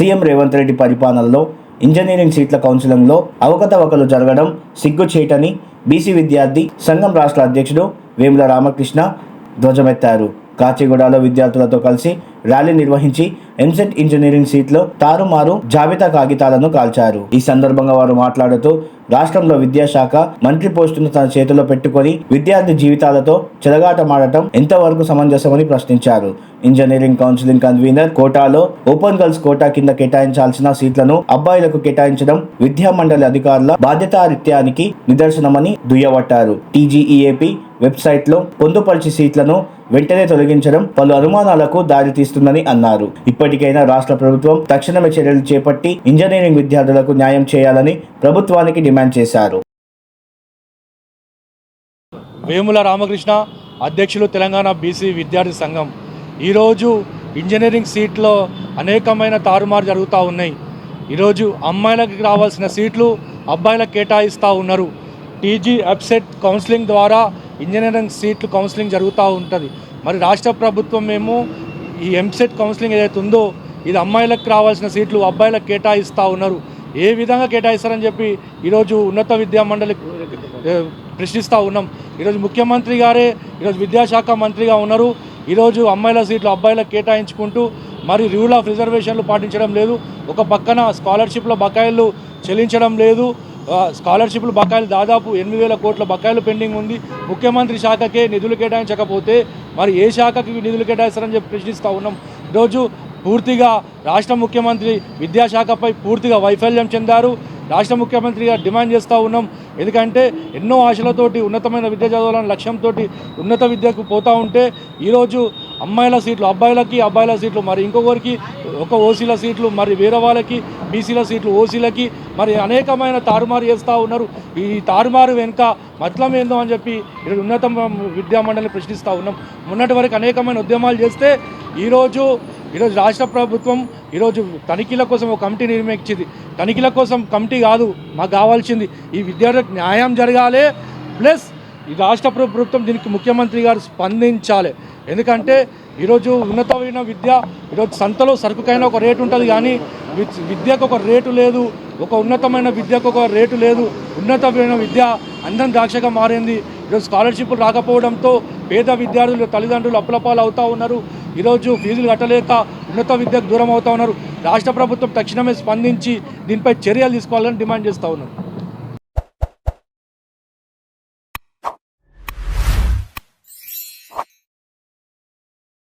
CM Revanth Reddy పరిపాలనలో engineering సీట్ల కౌన్సిలింగ్లో అవకతవకలు జరగడం సిగ్గు చేయటని బీసీ విద్యార్థి సంఘం రాష్ట్ర అధ్యక్షుడు వేముల రామకృష్ణ ధ్వజమెత్తారు. కాచిగూడలో విద్యార్థులతో కలిసి ర్యాలీ నిర్వహించి ఎంసెట్ ఇంజనీరింగ్ సీట్లో తారుమారు జాబితా కాగితాలను కాల్చారు. ఈ సందర్భంగా వారు మాట్లాడుతూ రాష్ట్రంలో విద్యాశాఖ మంత్రి పోస్టును తన చేతిలో పెట్టుకొని విద్యార్థి జీవితాలతో చెలగాటమాడటం ఎంతవరకు సమంజసమని ప్రశ్నించారు. ఇంజనీరింగ్ కౌన్సిలింగ్ కన్వీనర్ కోటాలో ఓపెన్ గర్ల్స్ కోటా కింద కేటాయించాల్సిన సీట్లను అబ్బాయిలకు కేటాయించడం విద్యా మండలి అధికారుల బాధ్యతారిత్యానికి నిదర్శనమని దుయ్యబట్టారు. టీజీఈఏపీ వెబ్సైట్లో పొందుపరిచి సీట్లను వెంటనే తొలగించడం పలు అనుమానాలకు దారితీస్తుందని అన్నారు. ఇప్పటికైనా రాష్ట్ర ప్రభుత్వం తక్షణమే చర్యలు చేపట్టి ఇంజనీరింగ్ విద్యార్థులకు న్యాయం చేయాలని ప్రభుత్వానికి డిమాండ్ చేశారు. వేముల రామకృష్ణ అధ్యక్షులు తెలంగాణ బీసీ విద్యార్థి సంఘం. ఈరోజు ఇంజనీరింగ్ సీట్లో అనేకమైన తారుమారు జరుగుతూ ఉన్నాయి. ఈరోజు అమ్మాయిలకు రావాల్సిన సీట్లు అబ్బాయిలకు కేటాయిస్తూ ఉన్నారు. టీజీ అప్సెట్ కౌన్సిలింగ్ ద్వారా ఇంజనీరింగ్ సీట్లు కౌన్సిలింగ్ జరుగుతూ ఉంటుంది. మరి రాష్ట్ర ప్రభుత్వం మేము ఈ ఎంసెట్ కౌన్సిలింగ్ ఏదైతే ఉందో ఇది అమ్మాయిలకు రావాల్సిన సీట్లు అబ్బాయిలకు కేటాయిస్తూ ఉన్నారు. ఏ విధంగా కేటాయిస్తారని చెప్పి ఈరోజు ఉన్నత విద్యా మండలి ప్రశ్నిస్తూ ఉన్నాం. ఈరోజు ముఖ్యమంత్రి గారే ఈరోజు విద్యాశాఖ మంత్రిగా ఉన్నారు. ఈరోజు అమ్మాయిల సీట్లు అబ్బాయిలకు కేటాయించుకుంటూ మరి రూల్ ఆఫ్ రిజర్వేషన్లు పాటించడం లేదు. ఒక పక్కన స్కాలర్షిప్ల బకాయిలు చెల్లించడం లేదు. స్కాలర్షిప్లు బకాయిలు దాదాపు ఎనిమిది వేల కోట్ల బకాయిలు పెండింగ్ ఉంది. ముఖ్యమంత్రి శాఖకే నిధులు కేటాయించకపోతే మరి ఏ శాఖకి నిధులు కేటాయిస్తారని చెప్పి ప్రశ్నిస్తూ ఉన్నాం. ఈరోజు పూర్తిగా రాష్ట్ర ముఖ్యమంత్రి విద్యాశాఖపై పూర్తిగా వైఫల్యం చెందారు. రాష్ట్ర ముఖ్యమంత్రిగా డిమాండ్ చేస్తూ ఉన్నాం. ఎందుకంటే ఎన్నో ఆశలతోటి ఉన్నతమైన విద్య చదవాలనే లక్ష్యంతో ఉన్నత విద్యకు పోతూ ఉంటే ఈరోజు అమ్మాయిల సీట్లు అబ్బాయిలకి అబ్బాయిల సీట్లు మరి ఇంకొకరికి ఒక ఓసీల సీట్లు మరి వేరే వాళ్ళకి బీసీల సీట్లు ఓసీలకి మరి అనేకమైన తారుమారు చేస్తూ ఉన్నారు. ఈ తారుమారు వెనుక మతలం ఏందో అని చెప్పి ఉన్నత విద్యామండలిని ప్రశ్నిస్తూ ఉన్నాం. మొన్నటి వరకు అనేకమైన ఉద్యమాలు చేస్తే ఈరోజు ఈరోజు రాష్ట్ర ప్రభుత్వం ఈరోజు తనిఖీల కోసం ఒక కమిటీ నిర్మించింది. తనిఖీల కోసం కమిటీ కాదు మాకు కావాల్సింది ఈ విద్యార్థులకు న్యాయం జరగాలి ప్లస్ ఈ రాష్ట్ర ప్రభుత్వం దీనికి ముఖ్యమంత్రి గారు స్పందించాలి. ఎందుకంటే ఈరోజు ఉన్నతమైన విద్య ఈరోజు సంతలో సరుకుకైనా ఒక రేటు ఉంటుంది కానీ విద్యకు ఒక రేటు లేదు ఒక ఉన్నతమైన విద్యకు ఒక రేటు లేదు ఉన్నతమైన విద్య అందం ద్రాక్షగా మారింది. ఈరోజు స్కాలర్షిప్లు రాకపోవడంతో పేద విద్యార్థులు తల్లిదండ్రులు అప్పులపాలు అవుతూ ఉన్నారు. ఈరోజు ఫీజులు కట్టలేక ఉన్నత విద్యకు దూరం అవుతూ ఉన్నారు. రాష్ట్ర ప్రభుత్వం తక్షణమే స్పందించి దీనిపై చర్యలు తీసుకోవాలని డిమాండ్ చేస్తూ ఉన్నారు.